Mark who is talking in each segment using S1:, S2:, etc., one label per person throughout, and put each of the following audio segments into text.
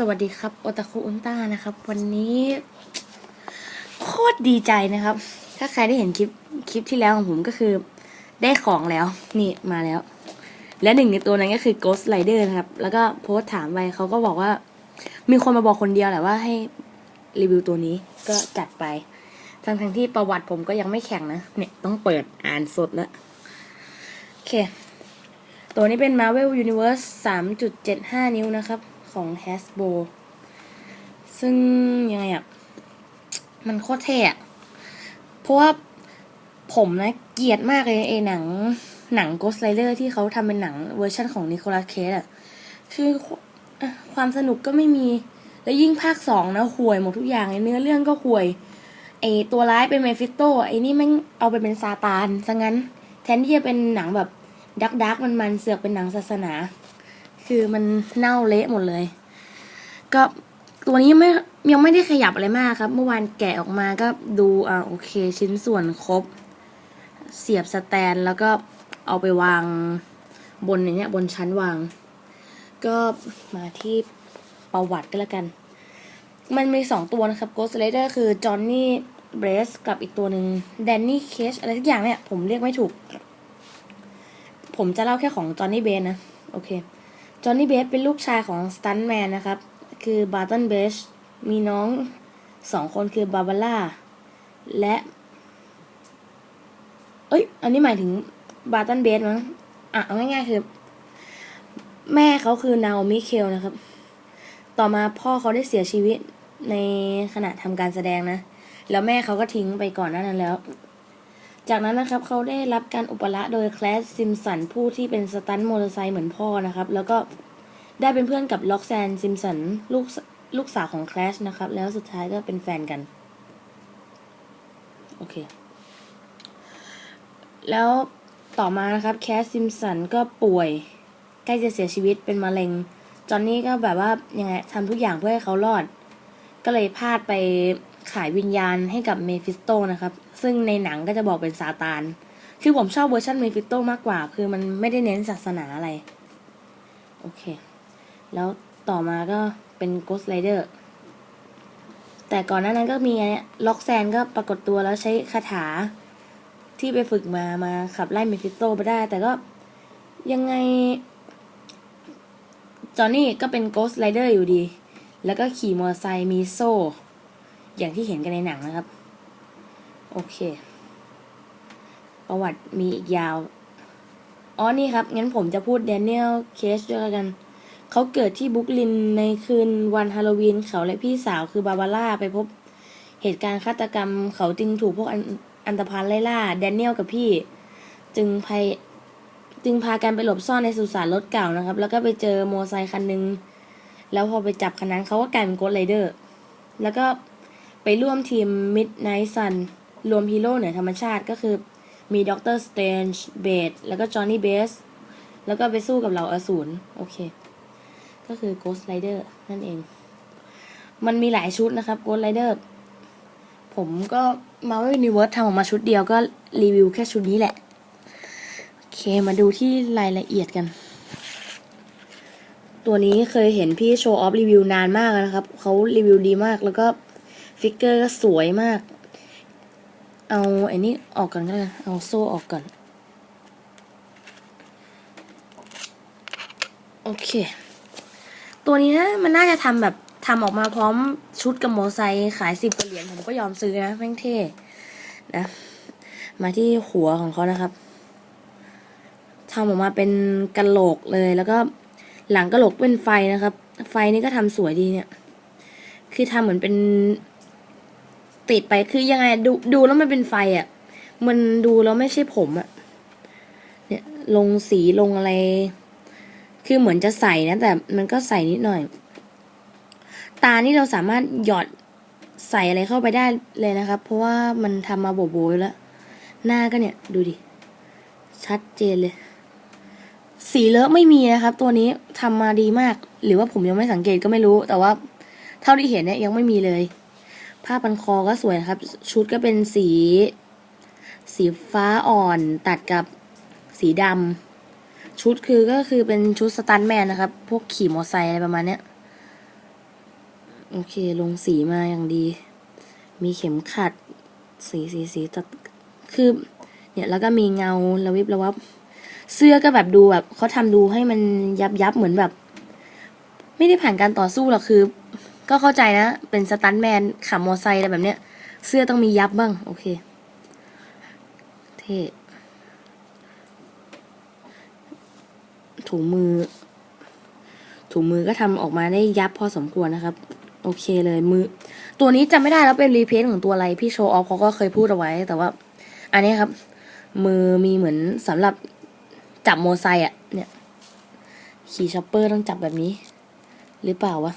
S1: สวัสดีครับโอตาคุอุนต้านะครับ วันนี้ โคตรดีใจนะครับ ถ้าใครได้เห็นคลิปคลิปที่แล้วของผมก็คือ ได้ของแล้ว นี่มาแล้ว และหนึ่งในตัวนั้นก็คือ Ghost Rider นะครับ แล้วก็โพสถามไปเขาก็บอกว่า มีคนมาบอกคนเดียวแหละว่าให้รีวิวตัวนี้ก็จัดไป ทั้งทั้งที่ประวัติผมก็ยังไม่แข็งนะ เนี่ยต้องเปิดอ่านสดแล้วโอเค ตัวนี้เป็น Marvel Universe 3.75 นิ้วนะครับ ของ Hasbro ซึ่งยังไงอะมันโคตรเท่อะเพราะว่าผมนะเกลียดมากเลยไอ้หนังหนัง Ghost Rider ที่เขาทำเป็นหนังเวอร์ชันของนิโคลัสเคสอะคือความสนุกก็ไม่มี แล้วยิ่งภาคสองนะห่วยหมดทุกอย่างเนื้อเรื่องก็ห่วย ไอตัวร้ายเป็นเมฟิโตไอนี่แม่งเอาไปเป็นซาตานซะงั้น แทนที่จะเป็นหนังแบบดักดักมันมันๆเสือกเป็นหนังศาสนา คือมันเน่าเละหมดเลย ก็ตัวนี้ไม่ยังไม่ได้ขยับอะไรมากครับ เมื่อวานแกะออกมาก็ดูอ่าโอเค ชิ้นส่วนครบ เสียบสแตนแล้วก็เอาไปวางบนเนี้ยบนชั้นวาง ก็มาที่ประวัติก็แล้วกัน มันมีสองตัวนะครับ Ghost Rider คือจอห์นนี่เบรสกับอีกตัวหนึ่งแดนนี่เคชอะไรทุกอย่างเนี่ย ผมเรียกไม่ถูก ผมจะเล่าแค่ของจอห์นนี่เบรนะ โอเค จอห์นนี่เบสเป็นลูกชายของสตันแมนนะครับ คือบาร์ตันเบสมีน้องสองคนคือบาบาร่า และ เอ้ย อันนี้หมายถึงบาร์ตันเบสมั้ง อะ เอาง่ายๆคือ แม่เขาคือนาโอมิเคลนะครับ ต่อมาพ่อเขาได้เสียชีวิตในขณะทำการแสดงนะ แล้วแม่เขาก็ทิ้งไปก่อนหน้านั้นแล้ว จากนั้นนะครับเขาได้รับการอุปละโดยแคลสซิมสันผู้ที่เป็นสตันมอเตอร์ไซค์เหมือนพ่อนะครับ แล้วก็ได้เป็นเพื่อนกับล็อกแซนซิมสันลูกลูกสาวของแคลชนะครับ แล้วสุดท้ายก็เป็นแฟนกัน โอเค แล้วต่อมานะครับแคสซิมสันก็ป่วย ใกล้จะเสียชีวิตเป็นมะเร็ง จอนนี่ก็แบบว่ายังไงทำทุกอย่างเพื่อให้เขารอด ก็เลยพลาดไป ขายวิญญาณให้กับเมฟิสโตนะครับ ซึ่งในหนังก็จะบอกเป็นซาตาน คือผมชอบเวอร์ชันเมฟิสโตมากกว่า คือมันไม่ได้เน้นศาสนาอะไร โอเค แล้วต่อมาก็เป็น Ghost Rider แต่ก่อนหน้านั้นก็มีล็อกแซนก็ปรากฏตัวแล้วใช้คาถาที่ไปฝึกมามาขับไล่เมฟิสโตไปได้ แต่ก็ยังไง จอห์นนี่ก็เป็น Ghost Rider อยู่ดี แล้วก็ขี่มอเตอร์ไซค์มีโซ่ อย่างที่เห็นกันในหนังนะครับ โอเค ประวัติมีอีกยาว อ๋อนี่ครับ งั้นผมจะพูดแดเนียลเคสด้วยกัน เขาเกิดที่บุกลินในคืนวันฮาโลวีนเขาและพี่สาวคือบาบาร่าไปพบเหตุการณ์ฆาตกรรม เขาจึงถูกพวกอันอันตพาลไล่ล่าแดเนียลกับพี่ จึงพยจึงพากันไปหลบซ่อนในสุสานรถเก่านะครับ แล้วก็ไปเจอโมอไซค์คันหนึ่งแล้วพอไปจับคันนั้นเขาก็กลายเป็นโกดไรเดอร์ แล้วก็ ไปร่วมทีม Midnight Sun รวมฮีโร่เหนือธรรมชาติก็คือมีด็อกเตอร์สเตนจ์เบดแล้วก็จอห์นนี่เบส แล้วก็ไปสู้กับเหล่าอสูรโอเค ก็คือ Ghost Rider นั่นเอง มันมีหลายชุดนะครับ Ghost Rider ผมก็มาว่า Universe ทำออกมาชุดเดียวก็รีวิวแค่ชุดนี้แหละ โอเคมาดูที่รายละเอียดกัน ตัวนี้เคยเห็นพี่โชว์ออฟรีวิวนานมากนะครับ เขารีวิวดีมากแล้วก็ ฟิกเกอร์ก็สวยมาก เอาไอ้นี่ออกก่อนก็ได้เอาโซ่ออกก่อน โอเค ตัวนี้นะมันน่าจะทำแบบทำออกมาพร้อมชุดกับมไซขายสิบเหรียญผมก็ยอมซื้อนะแม่งเท่นะ มาที่หัวของเขานะครับทำออกมาเป็นกระโหลกเลยแล้วก็หลังกระโหลกเป็นไฟนะครับ ไฟนี่ก็ทำสวยดีเนี่ย คือทำเหมือนเป็น ติดไปคือยังไงดูดูแล้วมันเป็นไฟอะ่ะ มันดูแล้วไม่ใช่ผมอะ่ะ เนี่ยลงสีลงอะไร คือเหมือนจะใส่นะ แต่มันก็ใส่นิดหน่อย ตานี่เราสามารถหยอดใส่อะไรเข้าไปได้เลยนะครับ เพราะว่ามันทำมาโบโบแล้ว หน้าก็เนี่ยดูดิ ชัดเจนเลย สีเลอะไม่มีนะครับ ตัวนี้ทำมาดีมาก หรือว่าผมยังไม่สังเกตก็ไม่รู้ แต่ว่า เท่าที่เห็นเนี่ยยังไม่มีเลย ผ้าพันคอก็สวยนะครับ ชุดก็เป็นสี สีฟ้าอ่อนตัดกับสีดำชุดคือก็คือเป็นชุดสตันแมนนะครับ พวกขี่มอไซค์อะไรประมาณเนี้ย โอเคลงสีมาอย่างดี มีเข็มขัด สีสีสีตัดคือเนี่ยแล้วก็มีเงาระวิบระวับ เสื้อก็แบบดูแบบเขาทำดูให้มันยับยับเหมือนแบบ ไม่ได้ผ่านการต่อสู้หรอกคือ ก็เข้าใจนะ เป็นสตันแมนขับมอไซค์อะไรแบบเนี้ย เสื้อต้องมียับบ้าง โอเค เท่ถุงมือ ถุงมือก็ทำออกมาได้ยับพอสมควรนะครับ โอเคเลยมือ ตัวนี้จำไม่ได้แล้วเป็นรีเพลซของตัวอะไร พี่โชว์ออฟเขาก็เคยพูดเอาไว้ แต่ว่า อันนี้ครับ มือมีเหมือนสำหรับจับโมอไซค์อะ เนี่ย ขี่ช็อปเปอร์ต้องจับแบบนี้ หรือเปล่าวะ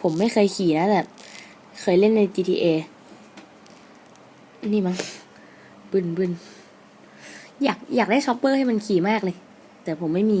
S1: ผมไม่เคยขี่นะแต่เคยเล่นใน GTA นี่มั้งบึนบึนอยากอยากได้ช็อปเปอร์ให้มันขี่มากเลย แต่ผมไม่มี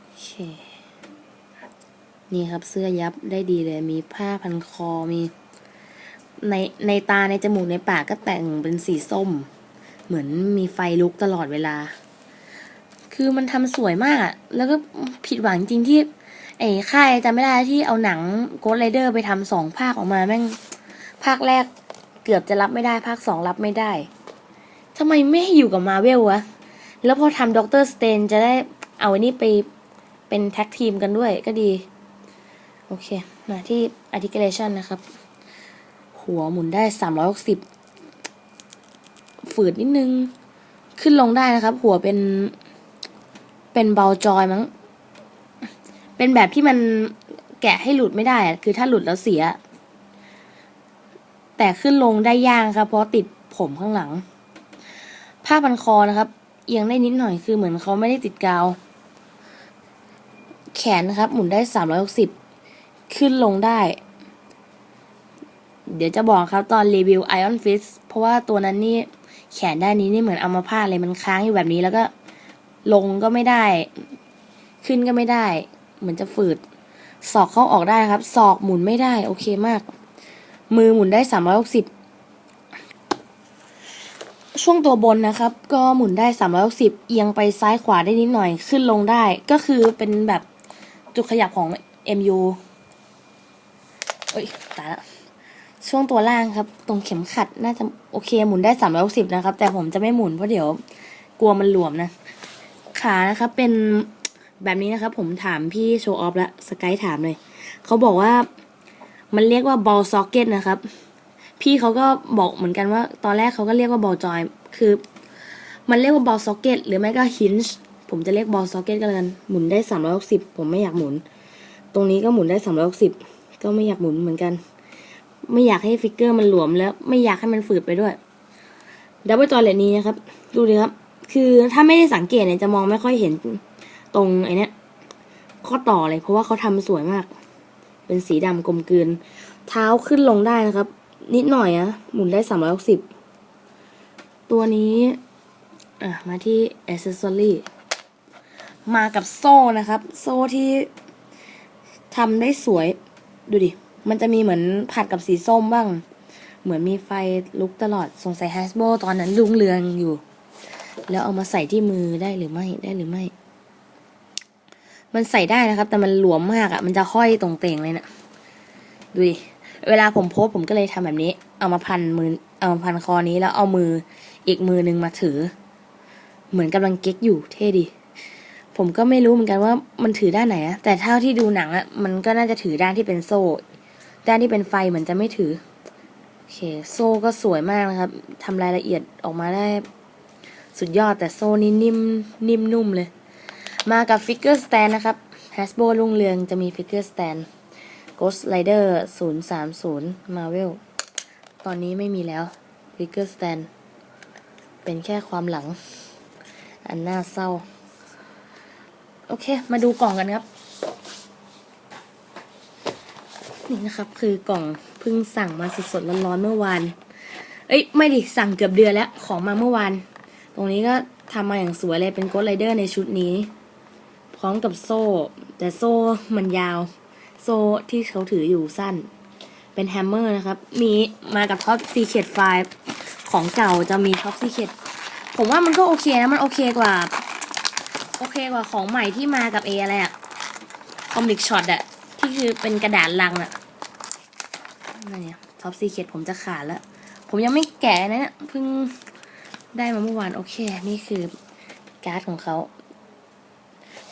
S1: โอเคนี่ครับเสื้อยับได้ดีเลยมีผ้าพันคอมี ในในตาในจมูกในปากก็แต่งเป็นสีส้ม เหมือนมีไฟลุกตลอดเวลา คือมันทำสวยมาก แล้วก็ผิดหวังจริงที่ ไอ้ค่ายจำไม่ได้ที่เอาหนังโกดไรเดอร์ไปทำสองภาคออกมาแม่งภาคแรกเกือบจะรับไม่ได้ภาคสองรับไม่ได้ทำไมไม่ให้อยู่กับมาเวลวะ แล้วพอทำด็อกเตอร์สเตนจะได้เอาอันนี้ไปเป็นแท็กทีมกันด้วยก็ดี โอเค มาที่ articulation นะครับ หัวหมุนได้สามร้อยหกสิบฝืดนิดนึง ขึ้นลงได้นะครับ หัวเป็นเป็นเบาจอยมั้ง เป็นแบบที่มันแกะให้หลุดไม่ได้คือถ้าหลุดแล้วเสีย แต่ขึ้นลงได้ยากครับ เพราะติดผมข้างหลัง ผ้าพันคอนะครับ เอียงได้นิดหน่อยคือเหมือนเขาไม่ได้ติดกาว แขนนะครับ หมุนได้สามร้อยหกสิบขึ้นลงได้ เดี๋ยวจะบอกครับตอนรีวิว Iron Fist เพราะว่าตัวนั้นนี่แขนด้านนี้นี่เหมือนเอามาพาดเลยมันค้างอยู่แบบนี้แล้วก็ลงก็ไม่ได้ ขึ้นก็ไม่ได้ เหมือนจะฝืดศอกเข้าออกได้ครับ ศอกหมุนไม่ได้ โอเคมาก มือหมุนได้สามร้อยหกสิบช่วงตัวบนนะครับ ก็หมุนได้สามร้อยหกสิบเอียงไปซ้ายขวาได้นิดหน่อยขึ้นลงได้ ก็คือเป็นแบบจุดขยับของ MU เอ้ยตายละช่วงตัวล่างครับ ตรงเข็มขัดน่าจะโอเคหมุนได้สามร้อยหกสิบนะครับ แต่ผมจะไม่หมุนเพราะเดี๋ยวกลัวมันหลวมนะ ขานะครับเป็น แบบนี้นะครับ ผมถามพี่โชว์ออฟแล้วสกายถามเลยเขาบอกว่ามันเรียกว่า ball socket นะครับ พี่เขาก็บอกเหมือนกันว่า ตอนแรกเขาก็เรียกว่า ball joy คือ มันเรียกว่า ball socket หรือไม่ก็ hinge ผมจะเรียก ball socket ก็แล้วกันหมุนได้สามร้อยหกสิบผมไม่อยากหมุน ตรงนี้ก็หมุนได้สามร้อยหกสิบก็ไม่อยากหมุนเหมือนกัน ไม่อยากให้ฟิกเกอร์มันหลวมแล้ว ไม่อยากให้มันฝืดไปด้วยดับเบิลจอยเลนี้นะครับ ดูดิครับ คือถ้าไม่ได้สังเกตเนี่ยจะมองไม่ค่อยเห็น ตรงไอ้เนี้ยข้อต่อเลยเพราะว่าเขาทำสวยมาก เป็นสีดำกลมกลืน เท้าขึ้นลงได้นะครับ นิดหน่อยอะหมุนได้สามร้อยหกสิบตัวนี้อะมาที่อ c เซสซอรี่มากับโซ่นะครับ โซ่ที่ทำได้สวย ดูดิ มันจะมีเหมือนผัดกับสีส้มบ้าง เหมือนมีไฟลุกตลอด สงสัยแฮัสโบตอนนั้นลุงเรืองอยู่ แล้วเอามาใส่ที่มือได้หรือไม่ ได้หรือไม่ มันใส่ได้นะครับ แต่มันหลวมมากอะ่ะ มันจะห้อยตรงเต่งเลยนะดูดิเวลาผมโพสผมก็เลยทำแบบนี้ เอามาพันมือ เอามาพันคอนี้แล้วเอามืออีกมือหนึ่งมาถือ เหมือนกำลังเก๊กอยู่เท่ดีผมก็ไม่รู้เหมือนกันว่ามันถือด้านไหนอะแต่เท่าที่ดูหนังอะมันก็น่าจะถือด้านที่เป็นโซ่ ด้านที่เป็นไฟเหมือนจะไม่ถือโอเค โซ่ก็สวยมากนะครับทำรายละเอียดออกมาได้ สุดยอดแต่โซ่นี่นิ่มนิ่มนุ่มเลย มากับฟิกเกอร์สแตนนะครับ Hasbro ลุงเรืองจะมีฟิกเกอร์สแตน Ghost Rider 030 Marvel ตอนนี้ไม่มีแล้วฟิกเกอร์สแตนเป็นแค่ความหลัง อันน่าเศร้า โอเค มาดูกล่องกันครับ นี่นะครับคือกล่องเพิ่งสั่งมาสดๆร้อนๆเมื่อวาน เอ้ย ไม่ดิ สั่งเกือบเดือนแล้ว ของมาเมื่อวาน ตรงนี้ก็ทำมาอย่างสวยเลยเป็นโกดไรเดอร์ในชุดนี้ ร้อมกับโซ่ แต่โซ่มันยาว โซ่ที่เขาถืออยู่สั้น เป็นแฮมเมอร์นะครับ มีมากับท็อปซีเค t ไฟของเก่าจะมีท็อปซีเค t ผมว่ามันก็โอเคนะ มันโอเคกว่า โอเคกว่าของใหม่ที่มากับเออะไรอะคอมลิกช็อตอะที่คือเป็นกระดาษลังอะนั่นเนี่ยท็อปซีเคทผมจะขาดแล้ว ผมยังไม่แกะนะเนี่ยเพิ่งได้มาเมื่อวาน โอเค นี่คือการ์ดของเขา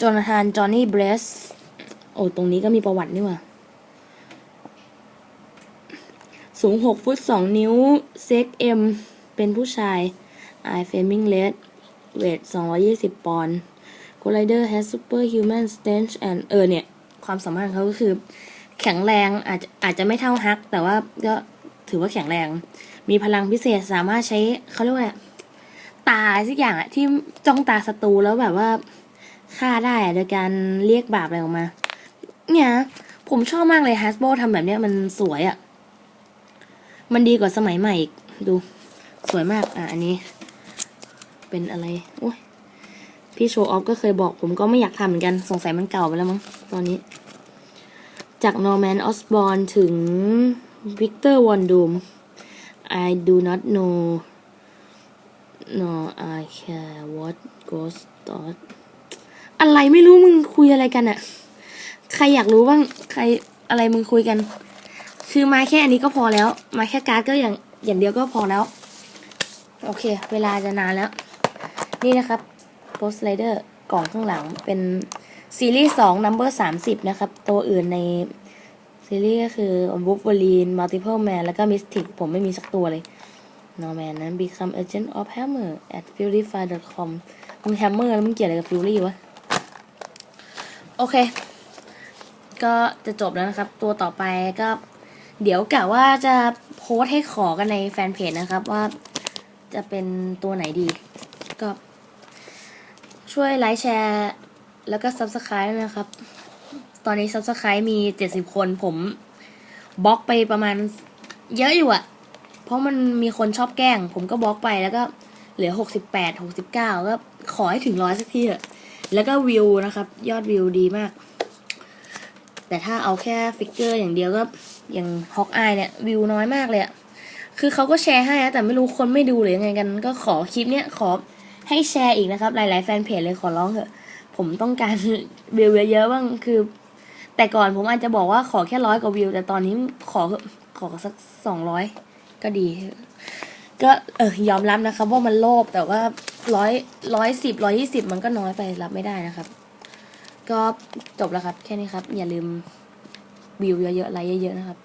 S1: จอนาธาน จอห์นนี่ เบรส โอ้ตรงนี้ก็มีประวัตินี่ว่า สูงหกฟุตสองนิ้ว เซ็กเอ็ม เป็นผู้ชาย I Flaming Red เวทสองร้อยี่สิบปอนด์ Collider has superhuman strength and เออเนี่ย ความสามารถเขาก็คือ แข็งแรง อาจจะอาจจะไม่เท่าฮัก แต่ว่าก็ถือว่าแข็งแรง มีพลังพิเศษสามารถใช้เขาเรียกว่าตาสักอย่างอะที่จ้องตาศัตรูแล้วแบบว่า ฆ่าได้โดยการเรียกบาปอะไรออกมา เนี่ย ผมชอบมากเลยฮัสโบทำแบบเนี้ยมันสวยอะมันดีกว่าสมัยใหม่อีก ดู สวยมาก อะ อันนี้ เป็นอะไรโอ้ยพี่โชว์ออฟก็เคยบอกผมก็ไม่อยากทำเหมือนกัน สงสัยมันเก่าไปแล้วมั้งตอนนี้ จากนอร์แมนออสบอ n ถึงวิกเตอร์วอนดูม I do not know no I care what goes thought อะไรไม่รู้มึงคุยอะไรกันอะใครอยากรู้บ้างใครอะไรมึงคุยกัน คือมาแค่อันนี้ก็พอแล้ว มาแค่การ์ดก็อย่างอย่างเดียวก็พอแล้ว โอเค เวลาจะนานแล้ว นี่นะครับ Post Rider กล่องข้างหลังเป็นซีรีส์2 Number 30นะครับ ตัวอื่นในซีรีส์ก็คือ Wolverine Multiple Man แล้วก็ Mystic ผมไม่มีสักตัวเลย Norman นั้น Become Agent of Hammer at furyfire.com มึง Hammer แล้วมึงเกี่ยวอะไรกับ Fury วะ โอเค ก็จะจบแล้วนะครับ ตัวต่อไปก็ เดี๋ยวกะว่าจะโพสให้ขอกันในแฟนเพจนะครับว่าจะเป็นตัวไหนดี ก็ ช่วยไลค์แชร์ แล้วก็ Subscribe ด้วยนะครับ ตอนนี้ Subscribe มี70คนผมบล็อกไปประมาณเยอะอยู่อะเพราะมันมีคนชอบแกล้ง ผมก็บล็อกไปแล้วก็เหลือ68 69ก็ขอให้ถึงร้อยสักทีเถอะ แล้วก็วิวนะครับ ยอดวิวดีมาก แต่ถ้าเอาแค่ฟิกเกอร์อย่างเดียวก็อย่างฮอกอายเนี่ยวิวน้อยมากเลยอะคือเขาก็แชร์ให้นะแต่ไม่รู้คนไม่ดูหรือยังไงกัน ก็ขอคลิปเนี้ยขอให้แชร์อีกนะครับ หลายๆแฟนเพจเลยขอร้องเถอะ ผมต้องการวิวเยอะๆบ้างคือ แต่ก่อนผมอาจจะบอกว่าขอแค่ร้อยกว่าวิว แต่ตอนนี้ขอขอสักสองร้อยก็ดี ก็เออยอมรับนะครับ ว่ามันโลภแต่ว่าร้อยร้อยสิบร้อยี่สิบมันก็น้อยไปรับไม่ได้นะครับ ก็จบแล้วครับ แค่นี้ครับ อย่าลืมวิวเยอะๆไลค์เยอะๆนะครับ